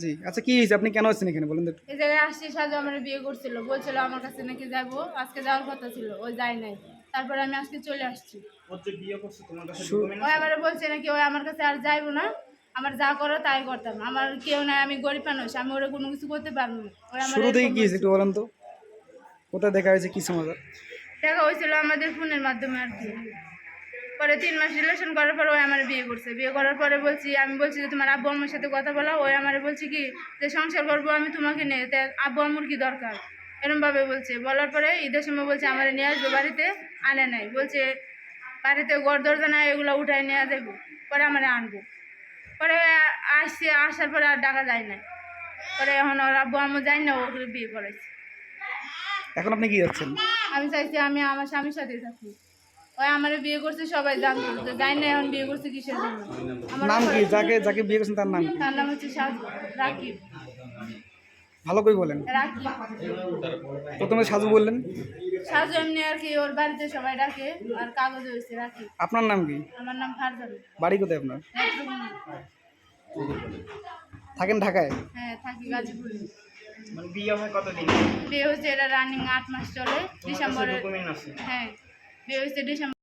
জি আচ্ছা কি হয়েছে? আপনি কেন আছেন এখানে? বলেন তো এই জায়গায় আসছি সাজু আমার বিয়ে করছিল বলছিল আমার কাছে নাকি যাব আজকে যাওয়ার কথা ছিল ও যায় নাই। তারপরে আমি আজকে চলে আসছি। ওই আমার বলছে নাকি ওই আমার কাছে আর যাইবো না আমার যা করো তাই করতাম। আমার কেউ নাই আমি গরিব মানুষ আমি ওরা কোনো কিছু করতে পারব না। ওই আমার শুরু থেকে কি হয়েছে একটু বলেন তো? কোথায় দেখা হয়েছে কি সমাচার? দেখা হয়েছিল আমাদের ফোনের মাধ্যমে আর কি। পরে তিন মাস রিলেশন করার পরে ওই আমার বিয়ে করছে। বিয়ে করার পরে বলছি আমি বলছি যে তোমার আব্বু আম্মুর সাথে কথা বলা। ওই আমার বলছি কি যে সংসার করব আমি তোমাকে নিয়ে তা আব্বু আম্মুর কি দরকার? এরমভাবে বলছে। বলার পরে ঈদের সময় বলছে আমার নিয়ে আসবে বাড়িতে আনে নাই। বলছে বাড়িতে গড় দরজা নাই এগুলো উঠায় নিয়ে যাব পরে আমার আনব। পরে আসছে আসার পরে আর ডাকা যায় না পরে এখন ওর আব্বু আম্মু যাই না ওগুলো বিয়ে করেছে এখন আপনি কি যাচ্ছেন আমি চাইছি আমি আমার স্বামীর সাথে থাকি। ওই আমার বিয়ে করছে সবাই জানতো না এখন বিয়ে করছে কিসের জন্য। নাম কি? যাকে যাকে বিয়ে করছেন তার নাম কি? তার নাম হচ্ছে সাজু রাকিব। ভালো করে বলেন? রাকিব। প্রথমে সাজু বললেন। সাজু এমনি আর কি ওর বাড়িতে সবাই ডাকে আর কাগজ হয়েছে রাকিব। আপনার নাম কি? আমার নাম ফারজান। বাড়ি কোথায় আপনার? থাকেন ঢাকায়? হ্যাঁ থাকি গাজীপুরে। মানে বিয়ে হয় কতদিন? বিয়ে হচ্ছে এটা রানিং আট মাস চলে ডিসেম্বরে হ্যাঁ। বিয়ে হচ্ছে ডিসেম্বর